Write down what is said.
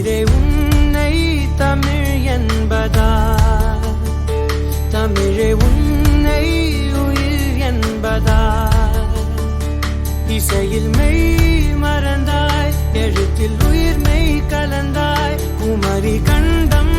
இதே உன்னை தமிழ் என்பதா தமிழே உன்னை உயிர் என்பதா இசையில் மெய் மறந்தாய் எழுத்தில் உயிர் மெய் கலந்தாய் குமரி கண்டம்